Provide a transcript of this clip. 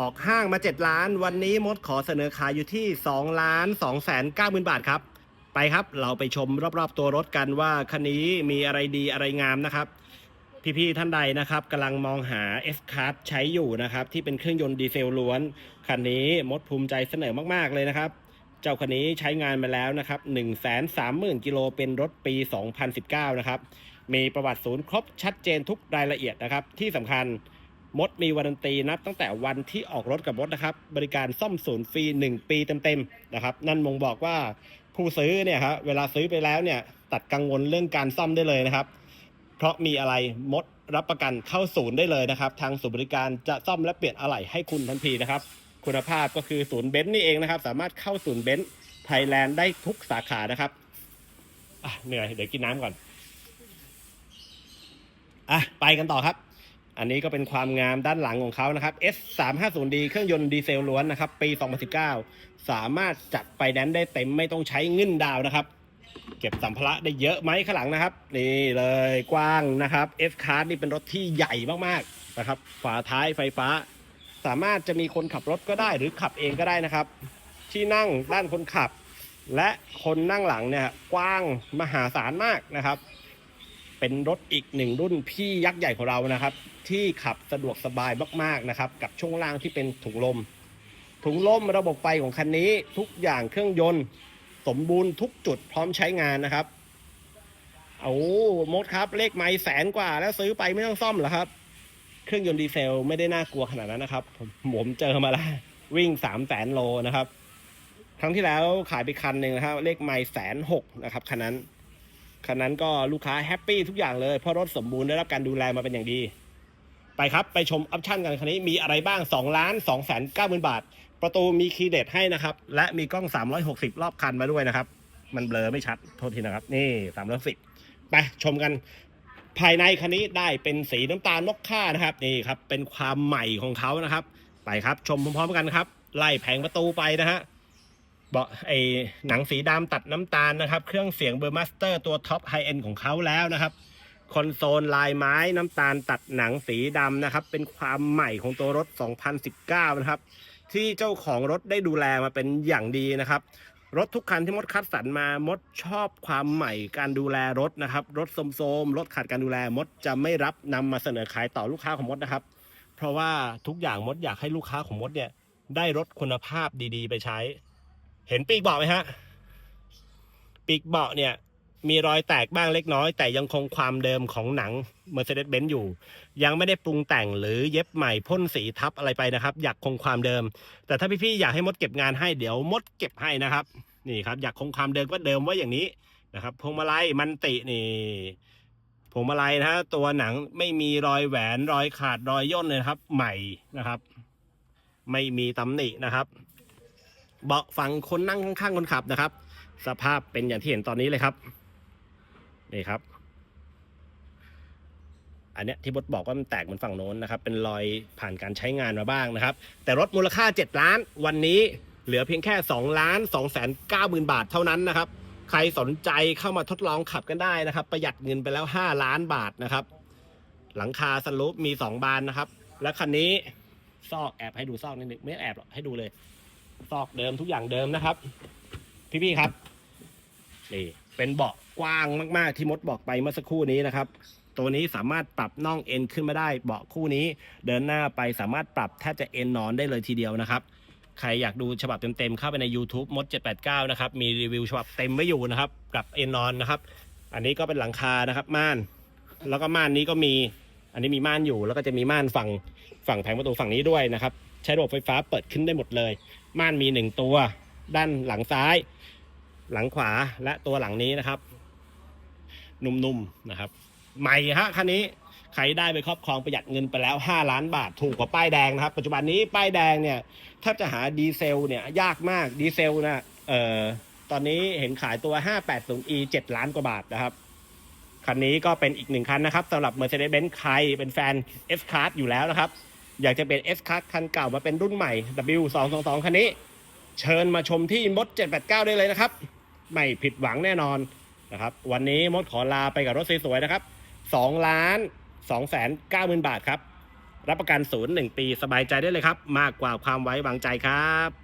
ออกห้างมา 7 ล้าน วันนี้มดขอเสนอขายอยู่ที่ 2 ล้าน2แสน9หมื่นบาทครับ ไปครับเราไปชมรอบๆตัวรถกันว่าคันนี้มีอะไรดีอะไรงามนะครับ พี่ๆท่านใดนะครับกำลังมองหา S c a r ใช้อยู่นะครับ ที่เป็นเครื่องยนต์ดีเซลล้วน คันนี้มดภูมิใจเสนอมากๆเลยนะครับ เจ้าคันนี้ใช้งานมาแล้วนะครับ1 3 0 0 0 0กิโลเป็นรถปี 2019 นะครับมีประวัติศูนย์ครบชัดเจนทุกรายละเอียดนะครับที่สำคัญ มดมีวารันตีนับตั้งแต่วันที่ออกรถกับมดนะครับ บริการซ่อมศูนย์ฟรี 1 ปีเต็มๆนะครับ นั่นมงบอกว่าผู้ซื้อเนี่ยครับเวลาซื้อไปแล้วเนี่ยตัดกังวลเรื่องการซ่อมได้เลยนะครับ เพราะมีอะไรมดรับประกันเข้าศูนย์ได้เลยนะครับ ทางศูนย์บริการจะซ่อมและเปลี่ยนอะไหล่ให้คุณทันทีนะครับ คุณภาพก็คือศูนย์เบนซ์นี่เองนะครับ สามารถเข้าศูนย์เบนซ์ไทยแลนด์ได้ทุกสาขานะครับเหนื่อยเดี๋ยวกินน้ำก่อนอะไปกันต่อครับ อันนี้ก็เป็นความงามด้านหลังของเขานะครับ S 3 5 0 D เครื่องยนต์ดีเซลล้วนนะครับ ปี 2019 สามารถจัดไปแดนซ์ได้เต็มไม่ต้องใช้เงินดาวนะครับ เก็บสัมภาระได้เยอะไหมข้างหลังนะครับ นี่เลยกว้างนะครับ S Card นี่เป็นรถที่ใหญ่มากๆนะครับ ฝาท้ายไฟฟ้า สามารถจะมีคนขับรถก็ได้หรือขับเองก็ได้นะครับ ที่นั่งด้านคนขับ และคนนั่งหลังเนี่ยกว้างมหาศาลมากนะครับ เป็นรถอีกหนึ่งรุ่นพี่ยักษ์ใหญ่ของเรานะครับ ที่ขับสะดวกสบายมากๆนะครับ กับช่วงล่างที่เป็นถุงลม ถุงลมระบบไฟของคันนี้ทุกอย่างเครื่องยนต์ สมบูรณ์ทุกจุดพร้อมใช้งานนะครับเอามดครับ เลขไม้แสนกว่าแล้วซื้อไปไม่ต้องซ่อมเหรอครับ เครื่องยนต์ดีเซลไม่ได้น่ากลัวขนาดนั้นนะครับผมผมเจอมาแล้ววิ่งสามแสนโลนะครับ ครั้งที่แล้วขายไปคันหนึ่งนะครับ เลขไม้แสนหกนะครับคันนั้น คันนั้นก็ลูกค้าแฮปปี้ทุกอย่างเลย เพราะรถสมบูรณ์ได้รับการดูแลมาเป็นอย่างดี ไปครับ ไปชมออปชั่นกันคันนี้มีอะไรบ้าง2ล้าน2แสน9หมื่นบาท ประตูมีคีย์เด็ดให้นะครับ และมีกล้อง 360 รอบคันมาด้วยนะครับ มันเบลอไม่ชัดโทษทีนะครับ นี่310ไปชมกันภายในคันนี้ได้เป็นสีน้ำตาลนกค่านะครับนี่ครับเป็นความใหม่ของเขานะครับ ไปครับชมพร้อมๆกันครับ ไล่แผงประตูไปนะฮะ เบาะไอหนังสีดำตัดน้ำตาลนะครับ เครื่องเสียงเบอร์มาสเตอร์ตัวท็อปไฮเอ็นของเขาแล้วนะครับ คอนโซลลายไม้น้ำตาลตัดหนังสีดำนะครับ เป็นความใหม่ของตัวรถ 2019 นะครับ ที่เจ้าของรถได้ดูแลมาเป็นอย่างดีนะครับ รถทุกคันที่มดคัดสรรมามดชอบความใหม่การดูแลรถนะครับ รถโสมๆรถขาดการดูแลมดจะไม่รับนำมาเสนอขายต่อลูกค้าของมดนะครับ เพราะว่าทุกอย่างมดอยากให้ลูกค้าของมดเนี่ยได้รถคุณภาพดี ๆ ไปใช้ เห็นปีกเบาะไหมฮะ ปีกเบาะเนี่ย มีรอยแตกบ้างเล็กน้อย แต่ยังคงความเดิมของหนัง Mercedes-Benz อยู่ ยังไม่ได้ปรุงแต่งหรือเย็บใหม่พ่นสีทับอะไรไปนะครับ อยากคงความเดิม แต่ถ้าพี่ๆอยากให้มดเก็บงานให้เดี๋ยวมดเก็บให้นะครับ นี่ครับ อยากคงความเดิมก็เดิมไว้อย่างนี้นะครับพวงมาลัยมันตินี่พวงมาลัยนะฮะตัวหนังไม่มีรอยแหวนรอยขาดรอยย่นเลยครับ ใหม่นะครับ ไม่มีตำหนินะครับ เบาะฝั่งคนนั่งข้างๆคนขับนะครับ สภาพเป็นอย่างที่เห็นตอนนี้เลยครับ นี่ครับ อันเนี้ยที่บดบอกว่ามันแตกเหมือนฝั่งโน้นนะครับ เป็นรอยผ่านการใช้งานมาบ้างนะครับ แต่รถมูลค่า 7 ล้าน วันนี้เหลือเพียงแค่2ล้าน2แสน9หมื่นบาทเท่านั้นนะครับ ใครสนใจเข้ามาทดลองขับกันได้นะครับ ประหยัดเงินไปแล้ว 5 ล้านบาทนะครับ หลังคาสลูปมี 2 บานนะครับ และคันนี้ซอกแอบให้ดูซอกนิดนึงไม่แอบหรอกให้ดูเลย ซอกเดิมทุกอย่างเดิมนะครับ พี่ๆครับนี่เป็นเบาะกว้างมาก ๆ ที่มดบอกไปเมื่อสักครู่นี้นะครับ ตัวนี้สามารถปรับน่องเอ็นขึ้นมาได้ เบาะคู่นี้ เดินหน้าไปสามารถปรับแทบจะเอ็นนอนได้เลยทีเดียวนะครับ ใครอยากดูฉบับเต็ม ๆ เข้าไปใน YouTube มด 789 นะครับ มีรีวิวฉบับเต็มไว้อยู่นะครับ กับเอ็นนอนนะครับ อันนี้ก็เป็นหลังคานะครับ ม่าน แล้วก็ม่านนี้ก็มี อันนี้มีม่านอยู่ แล้วก็จะมีม่านฝั่งฝั่งแผงประตูฝั่งนี้ด้วยนะครับ ใช้ระบบไฟฟ้าเปิดขึ้นได้หมดเลย ม่านมีหนึ่งตัว ด้านหลังซ้าย หลังขวาและตัวหลังนี้นะครับ นุ่มๆนะครับ ใหม่ฮะคันนี้ใครได้ไปครอบครองประหยัดเงินไปแล้ว 5 ล้านบาทถูกกว่าป้ายแดงนะครับ ปัจจุบันนี้ป้ายแดงเนี่ยถ้าจะหาดีเซลเนี่ยยากมากดีเซลนะเอ่อตอนนี้เห็นขายตัว 580e 7 ล้านกว่าบาทนะครับ คันนี้ก็เป็นอีกหนึ่งคันนะครับสำหรับ Mercedes-Benz ใครเป็นแฟน S Class อยู่แล้วนะครับ อยากจะเป็น S Class คันเก่ามาเป็นรุ่นใหม่ W222 คันนี้ เชิญมาชมที่มด 789 ได้เลยนะครับ ไม่ผิดหวังแน่นอนนะครับ วันนี้มดขอลาไปกับรถสวยๆนะครับ2ล้าน2แสน9หมื่นบาทครับ รับประกันศูนย์หนึ่งปีสบายใจได้เลยครับ มากกว่าความไว้วางใจครับ